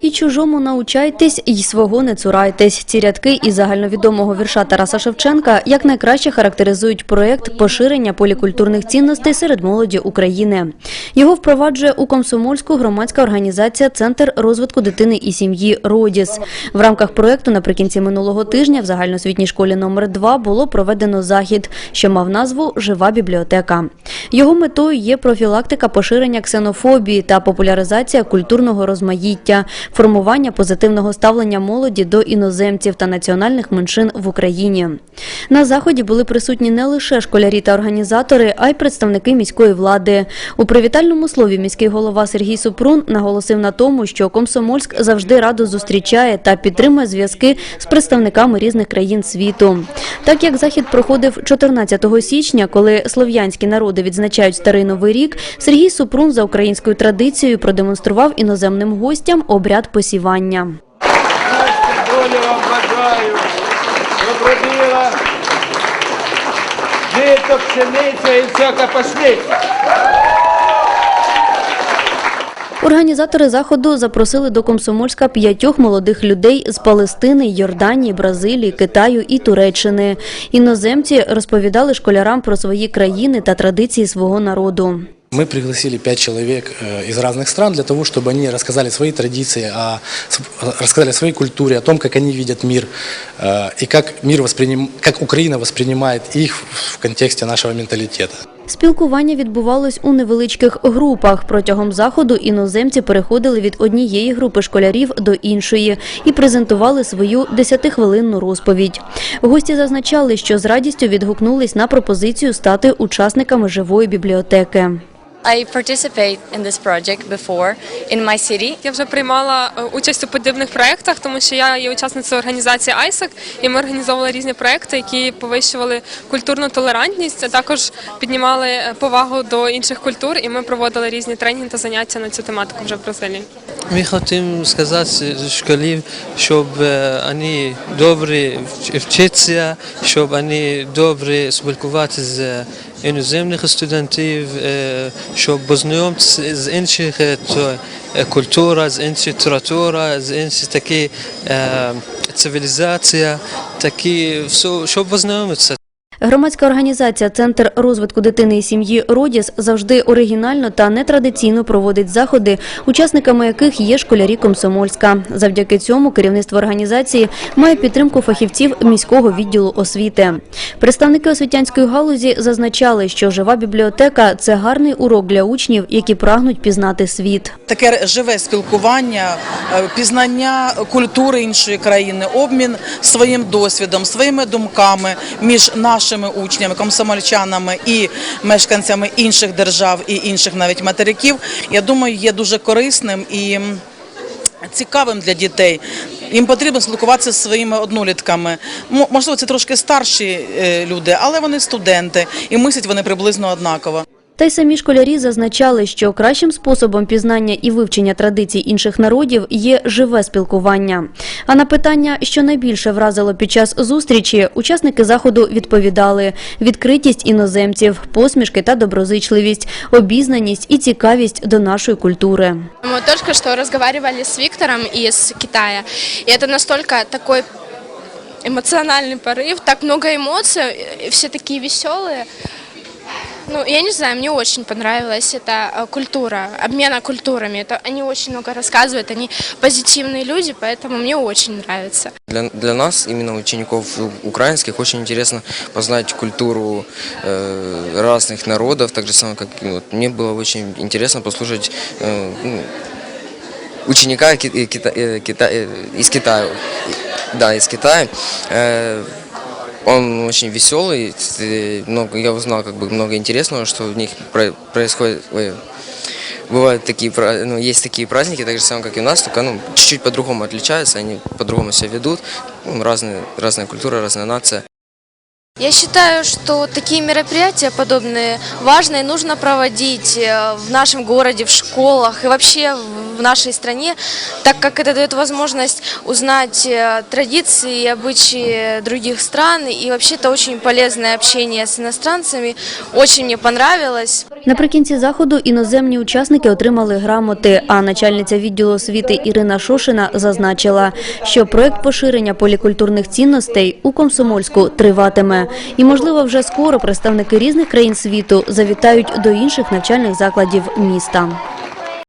І чужому научайтесь, і свого не цурайтесь. Ці рядки із загальновідомого вірша Тараса Шевченка якнайкраще характеризують проєкт поширення полікультурних цінностей серед молоді України. Його впроваджує у Комсомольську громадська організація Центр розвитку дитини і сім'ї Родіс. В рамках проєкту наприкінці минулого тижня в загальноосвітній школі номер 2 було проведено захід, що мав назву Жива бібліотека. Його метою є профілактика поширення ксенофобії та популяризація культурного розмаїття, формування позитивного ставлення молоді до іноземців та національних меншин в Україні. На заході були присутні не лише школярі та організатори, а й представники міської влади. У привітальному слові міський голова Сергій Супрун наголосив на тому, що Комсомольськ завжди радо зустрічає та підтримує зв'язки з представниками різних країн світу. Так як захід проходив 14 січня, коли слов'янські народи відзначають старий новий рік, Сергій Супрун за українською традицією продемонстрував іноземним гостям обряд посівання. Вам бажаю, доброділа, жито, пшениця і всяка пашниця. Організатори заходу запросили до Комсомольська п'ятьох молодих людей з Палестини, Йорданії, Бразилії, Китаю і Туреччини. Іноземці розповідали школярам про свої країни та традиції свого народу. Мы пригласили пять человек э, из разных стран для того, чтобы они рассказали свои традиции, о, с- рассказали о своей культуре, о том, как они видят мир э, и как мир восприним, как Украина воспринимает их в контексте нашего менталитета. Спілкування відбувалось у невеличких групах. Протягом заходу іноземці переходили від однієї групи школярів до іншої і презентували свою 10-хвилинну розповідь. Гості зазначали, що з радістю відгукнулись на пропозицію стати учасниками живої бібліотеки. I participate in this project before in my city. Я вже приймала е, участь у подібних проєктах, тому що я є учасницею організації ISAC, і ми організовували різні проєкти, які повищували культурну толерантність, а також піднімали е, повагу до інших культур, і ми проводили різні тренінги та заняття на цю тематику вже в Бразилії. Ми хочемо сказати школів, щоб е, вони добре вч- вчаться, щоб вони добре спілкуватися з іноземних студентів, е, щоб познайомитися з інших е, е, культура, з інших література, з інших такі цивілізація, такі щоб познайомитися. Громадська організація Центр розвитку дитини і сім'ї Родіс завжди оригінально та нетрадиційно проводить заходи, учасниками яких є школярі Комсомольська. Завдяки цьому керівництво організації має підтримку фахівців міського відділу освіти. Представники освітянської галузі зазначали, що жива бібліотека це гарний урок для учнів, які прагнуть пізнати світ. таке живе спілкування, е, пізнання культури іншої країни, обмін своїм досвідом, своїми думками між нашими учнями, комсомольчанами і мешканцями інших держав і інших навіть материків. Я думаю, є дуже корисним і цікавим для дітей. Їм потрібно спілкуватися зі своїми однолітками. Можливо, це трошки старші е, люди, але вони студенти і мислять вони приблизно однаково. Та й самі школярі зазначали, що кращим способом пізнання і вивчення традицій інших народів є живе спілкування. А на питання, що найбільше вразило під час зустрічі, учасники заходу відповідали: відкритість іноземців, посмішки та доброзичливість, обізнаність і цікавість до нашої культури. Мы только что разговаривали с Виктором из Китая, и это настолько такой эмоциональный порыв, так много эмоций, и все такие веселые. Ну, я не знаю, мне очень понравилась эта э, культура, обмена культурами. Это они очень много рассказывают, они позитивные люди, поэтому мне очень нравится. Для, для нас, именно учеников украинских, очень интересно познать культуру э, разных народов, так же самое, как вот, мне было очень интересно послушать э, ну, ученика э, кита- э, кита- из Китая. Да, из Китая. Э, он очень веселый, э, много, я узнал как бы много интересного, что в них про- происходит. Бывают такие, ну, есть такие праздники, так же самое, как и у нас, только ну, чуть-чуть по-другому отличаются, они по-другому себя ведут. Ну, разные, разная культура, разная нация. Я считаю, что такие мероприятия подобные важно и нужно проводить э, в нашем городе, в школах и вообще в в нашей стране, так как это дает возможность узнать э, традиции и обычаи других стран. И вообще это очень полезное общение с иностранцами. Очень мне понравилось. Наприкінці заходу іноземні учасники отримали грамоти, а начальниця відділу освіти Ірина Шошина зазначила, що проект поширення полікультурних цінностей у Комсомольську триватиме. І, можливо, вже скоро представники різних країн світу завітають до інших навчальних закладів міста.